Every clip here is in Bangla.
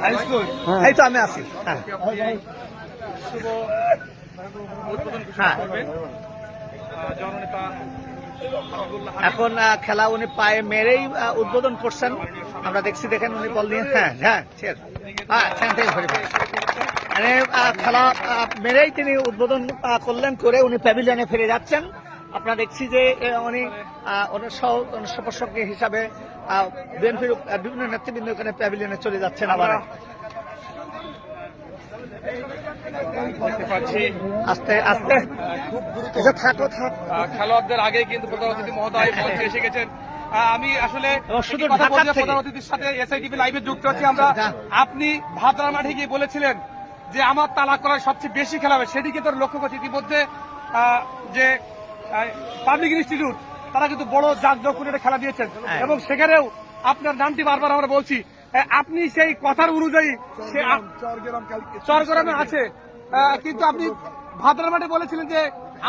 হ্যাঁ। এই তো আমি আছি। হ্যাঁ। হ্যাঁ। এখন খেলা উনি পায়ে মেরেই উদ্বোধন করছেন। আমরা দেখছি দেখেন উনি বল নিয়ে হ্যাঁ হ্যাঁ হ্যাঁ মানে খেলা মেরেই তিনি উদ্বোধন করলেন করে উনি প্যাভিলিয়নে ফিরে যাচ্ছেন। আপনারা দেখছি যে উনি সপর্ষজ্ঞ হিসাবে বিএনপির বিভিন্ন নেতৃবৃন্দ এখানে প্যাভিলিয়নে চলে যাচ্ছেন আবার। আস্তে আস্তে। থাকো থাক। খেলোয়াড়দের আগে কিন্তু প্রধান অতিথি মহোদয় মঞ্চে এসে গেছেন। আমি আসলে প্রধান অতিথির সাথে এসআইটিভি লাইভে যুক্ত আছি আমরা। আপনি ভাদ্রা মাঠে গিয়ে বলেছিলেন যে আমার তালাক করার সবচেয়ে বেশি খেলা হবে। সেদিকে তোর লক্ষ্য করছি। ইতিমধ্যে যে পাবলিক ইনস্টিটিউট তারা কিন্তু বড় জাঁকজমক করে খেলা দিয়েছেন। হ্যাঁ। এবং সেখানেও আপনার নামটি বারবার আমরা বলছি আপনি সেই কথার অনুযায়ী চরগ্রামে আছে। কিন্তু আপনি ভাদ্রার মাঠে বলেছিলেন যে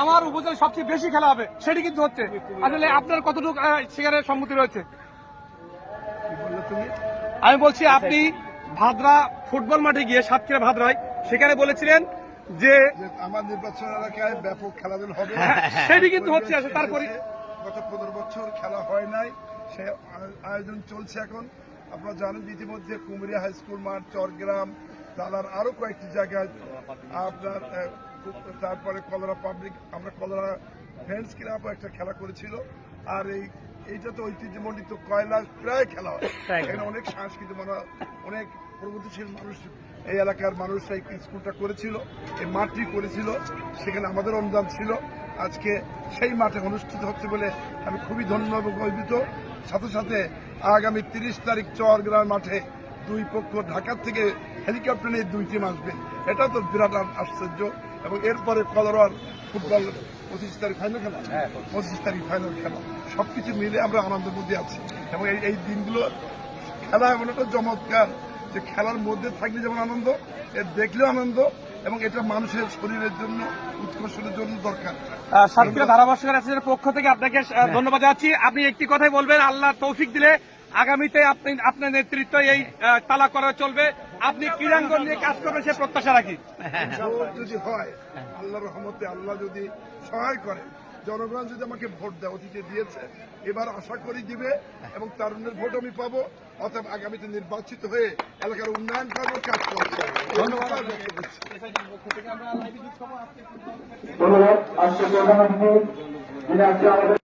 আমার উপজেলায় সবচেয়ে বেশি খেলা হবে সেটি কিন্তু হচ্ছে। আসলে আপনার কতটুকু সেখানে সম্মতি রয়েছে? আমি বলছি আপনি ভাদ্রা ফুটবল মাঠে গিয়ে সাতক্ষীরা ভাদ্রায় সেখানে বলেছিলেন যে আমার নির্বাচন এলাকায় ব্যাপক খেলাধুলা হবে। সেটি কিন্তু হচ্ছে তারপরে গত পনেরো বছর খেলা হয় নাই সে আয়োজন চলছে এখন। আপনারা জানেন ইতিমধ্যে কুমিরিয়া হাই স্কুল মাঠ চরগ্রাম তালার আরও কয়েকটি জায়গায় আপনার তারপরে কলরা পাবলিক আমরা কলরা ফ্রেন্ডস ক্লাব একটা খেলা করেছিল। আর এই এইটা তো ঐতিহ্যমণ্ডিত কয়লা প্রায় খেলা হয়। এখানে অনেক সাংস্কৃতিক মানে অনেক প্রগতিশীল মানুষ এই এলাকার মানুষ এই স্কুলটা করেছিল এই মাঠটি করেছিল সেখানে আমাদের অনুদান ছিল। আজকে সেই মাঠে অনুষ্ঠিত হচ্ছে বলে আমি খুবই ধন্য এবং গর্বিত। সাথে সাথে আগামী তিরিশ তারিখ চরগ্রাম মাঠে দুই পক্ষ ঢাকা থেকে হেলিকপ্টার নিয়ে দুই টিম আসবে এটা তো বিরাট আশ্চর্য। এবং এরপরে কলরার ফুটবল পঁচিশ তারিখ ফাইনাল খেলা? পঁচিশ তারিখ ফাইনাল খেলা। সবকিছু মিলে আমরা আনন্দের মধ্যে আছি। এবং এই দিনগুলো খেলা এমন একটা চমৎকার যে খেলার মধ্যে থাকলে যেমন আনন্দ এর দেখলেও আনন্দ এবং এটা মানুষের শরীরের জন্য উৎকর্ষণের জন্য দরকার। সাতক্ষীরা ধারাভাষ্যকার পক্ষ থেকে আপনাকে ধন্যবাদ জানাচ্ছি। আপনি একটি কথাই বলবেন আল্লাহ তৌফিক দিলে আগামীতে আপনি আপনার নেতৃত্ব এই তালা করা চলবে। আপনি ক্রীড়াঙ্গন নিয়ে কাজ করবেন সে প্রত্যাশা রাখি। যদি হয় আল্লাহর রহমতে আল্লাহ যদি সহায় করে জনগণ যদি আমাকে ভোট দেয় অতীতে দিয়েছে এবার আশা করি দিবে এবং তারুণ্যের ভোট আমি পাবো অতএব আগামীতে নির্বাচিত হয়ে এলাকার উন্নয়ন করব কাজ করব। ধন্যবাদ। আজকে